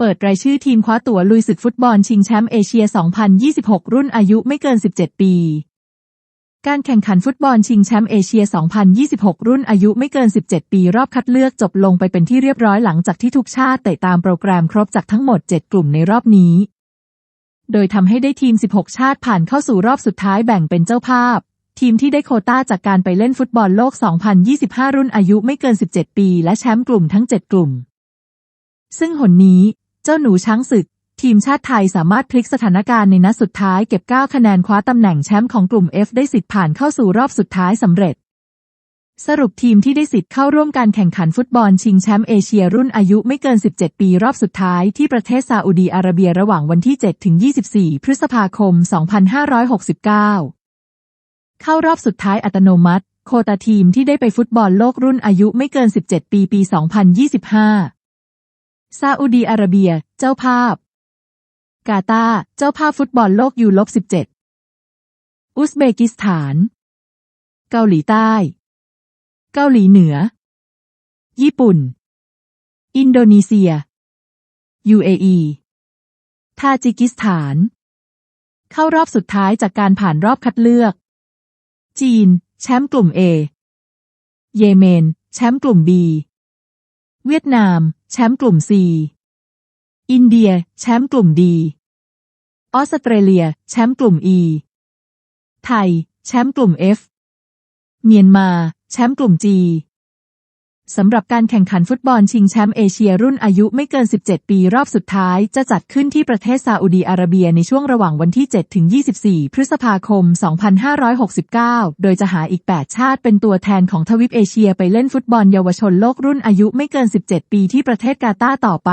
เปิดรายชื่อทีมคว้าตั๋วลุยศึกฟุตบอลชิงแชมป์เอเชีย 2026 รุ่นอายุไม่เกิน 17 ปี การแข่งขันฟุตบอลชิงแชมป์เอเชีย 2026 รุ่นอายุไม่เกิน 17 ปีรอบคัดเลือกจบลงไปเป็นที่เรียบร้อยหลังจากที่ทุกชาติเตะตามโปรแกรมครบจากทั้งหมด 7 กลุ่มในรอบนี้ โดยทำให้ได้ทีม 16 ชาติผ่านเข้าสู่รอบสุดท้ายแบ่งเป็นเจ้าภาพ ทีมที่ได้โคต้าจากการไปเล่นฟุตบอลโลก 2025 รุ่นอายุไม่เกิน 17 ปี และแชมป์กลุ่มทั้ง 7 กลุ่ม ซึ่งหนนี้ จ้าหนูช้างศึก ทีมชาติไทยสามารถพลิกสถานการณ์ในนัดสุดท้ายเก็บ 9 คะแนนคว้าตำแหน่งแชมป์ของกลุ่ม F ได้สิทธิ์ผ่านเข้าสู่รอบสุดท้ายสำเร็จ สรุปทีมที่ได้สิทธิ์เข้าร่วมการแข่งขันฟุตบอลชิงแชมป์เอเชียรุ่นอายุไม่เกิน 17 ปีรอบสุดท้ายที่ประเทศซาอุดีอาระเบียระหว่างวันที่ 7 ถึง 24 พฤษภาคม 2569 เข้ารอบสุดท้ายอัตโนมัติ โคตาทีมที่ได้ไปฟุตบอลโลกรุ่นอายุไม่เกิน 17 ปี ปี 2025 ซาอุดีอาระเบีย เจ้าภาพ กาตาเจ้าภาพฟุตบอลโลกยูลบ17 อุซเบกิสถาน เกาหลีใต้ เกาหลีเหนือ ญี่ปุ่น อินโดนีเซีย UAE ทาจิกิสถาน เข้ารอบสุดท้ายจากการผ่านรอบคัดเลือก จีน แชมป์กลุ่ม A เยเมน แชมป์กลุ่ม B เวียดนาม แชมป์กลุ่ม C อินเดีย แชมป์กลุ่ม D ออสเตรเลีย แชมป์กลุ่ม E ไทย แชมป์กลุ่ม F เมียนมา แชมป์กลุ่ม G สำหรับการแข่งขันฟุตบอลชิงแชมป์เอเชียรุ่นอายุไม่เกิน 17 ปีรอบสุดท้าย จะจัดขึ้นที่ประเทศซาอุดีอาระเบียในช่วงระหว่างวันที่ 7 ถึง 24 พฤษภาคม 2569 โดยจะหาอีก 8 ชาติเป็นตัวแทนของทวีปเอเชียไปเล่นฟุตบอลเยาวชนโลกรุ่นอายุไม่เกิน 17 ปีที่ประเทศกาตาร์ต่อไป